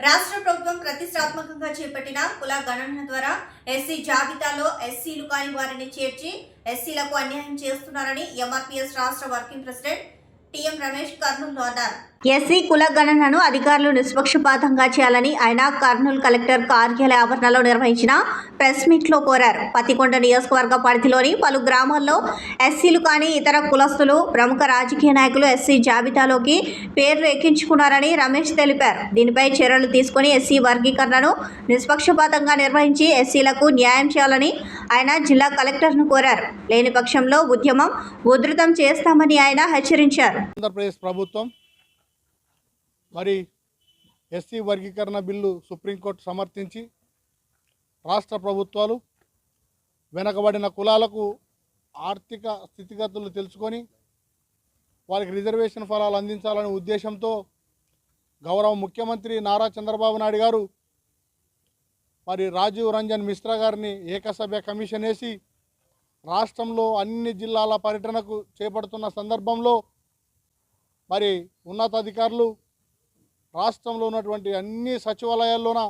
రాష్ట్ర ప్రభుత్వం ప్రతిష్టాత్మకంగా చేపట్టిన కుల గణన ద్వారా ఎస్సీ జాబితాలో ఎస్సీలు కాని వారిని చేర్చి ఎస్సీలకు అన్యాయం చేస్తున్నారని ఎంఆర్పీఎస్ రాష్ట్ర working president TM Ramesh Kurnool అన్నారు. ఎస్సీ కుల గణనను అధికారులు నిష్పక్షపాతంగా చేయాలని ఆయన కర్నూలు కలెక్టర్ కార్యాలయ ఆవరణలో నిర్వహించిన ప్రెస్ మీట్లో కోరారు. పతికొండ నియోజకవర్గ పరిధిలోని పలు గ్రామాల్లో ఎస్సీలు కానీ ఇతర కులస్తులు ప్రముఖ రాజకీయ నాయకులు ఎస్సీ జాబితాలోకి పేర్లు ఎక్కించుకున్నారని రమేష్ తెలిపారు. దీనిపై చర్యలు తీసుకుని ఎస్సీ వర్గీకరణను నిష్పక్షపాతంగా నిర్వహించి ఎస్సీలకు న్యాయం చేయాలని ఆయన జిల్లా కలెక్టర్ను కోరారు. లేని పక్షంలో ఉద్యమం ఉధృతం చేస్తామని ఆయన హెచ్చరించారు. ఆంధ్రప్రదేశ్ ప్రభుత్వం మరి ఎస్సీ వర్గీకరణ బిల్లు సుప్రీంకోర్టు సమర్థించి రాష్ట్ర ప్రభుత్వాలు వెనకబడిన కులాలకు ఆర్థిక స్థితిగతులు తెలుసుకొని వారికి రిజర్వేషన్ ఫలాలు అందించాలనే ఉద్దేశంతో గౌరవ ముఖ్యమంత్రి నారా చంద్రబాబు నాయుడు గారు మరి రాజీవ్ రంజన్ మిశ్రా గారిని ఏకసభ్య కమిషన్ వేసి రాష్ట్రంలో అన్ని జిల్లాల పర్యటనకు చేపడుతున్న సందర్భంలో మరి ఉన్నతాధికారులు రాష్ట్రంలో ఉన్నటువంటి అన్ని సచివాలయాల్లోన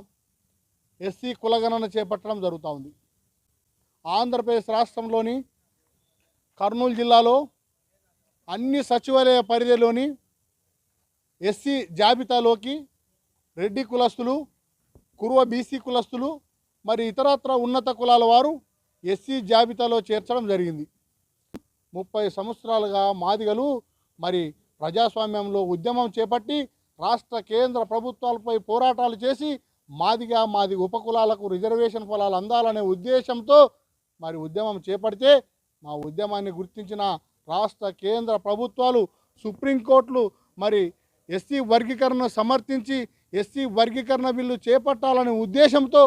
ఎస్సీ కులగణన చేపట్టడం జరుగుతూ ఉంది. ఆంధ్రప్రదేశ్ రాష్ట్రంలోని కర్నూలు జిల్లాలో అన్ని సచివాలయ పరిధిలోని ఎస్సీ జాబితాలోకి రెడ్డి కులస్తులు కురువ బీసీ కులస్తులు మరి ఇతరత్ర ఉన్నత కులాల వారు ఎస్సీ జాబితాలో చేర్చడం జరిగింది. ముప్పై సంవత్సరాలుగా మాదిగలు మరి ప్రజాస్వామ్యంలో ఉద్యమం చేపట్టి రాష్ట్ర కేంద్ర ప్రభుత్వాలపై పోరాటాలు చేసి మాదిగా మాది ఉపకులాలకు రిజర్వేషన్ ఫలాలు అందాలనే ఉద్దేశంతో మరి ఉద్యమం చేపడితే మా ఉద్యమాన్ని గుర్తించిన రాష్ట్ర కేంద్ర ప్రభుత్వాలు సుప్రీంకోర్టులు మరి ఎస్సీ వర్గీకరణ సమర్థించి ఎస్సీ వర్గీకరణ బిల్లు చేపట్టాలనే ఉద్దేశంతో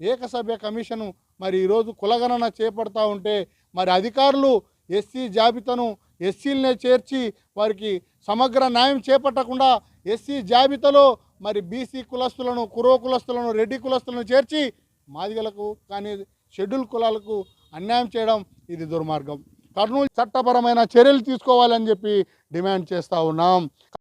ఏకసభ్య కమిషను మరి ఈరోజు కులగణన చేపడతా ఉంటే మరి అధికారులు ఎస్సీ జాబితాను ఎస్సీలనే చేర్చి వారికి సమగ్ర న్యాయం చేపట్టకుండా ఎస్సీ జాబితాలో మరి బీసీ కులస్తులను కురో కులస్తులను రెడ్డి కులస్తులను చేర్చి మాదిగలకు కానీ షెడ్యూల్ కులాలకు అన్యాయం చేయడం ఇది దుర్మార్గం. కర్నూలు చట్టపరమైన చర్యలు తీసుకోవాలని చెప్పి డిమాండ్ చేస్తూ ఉన్నాం.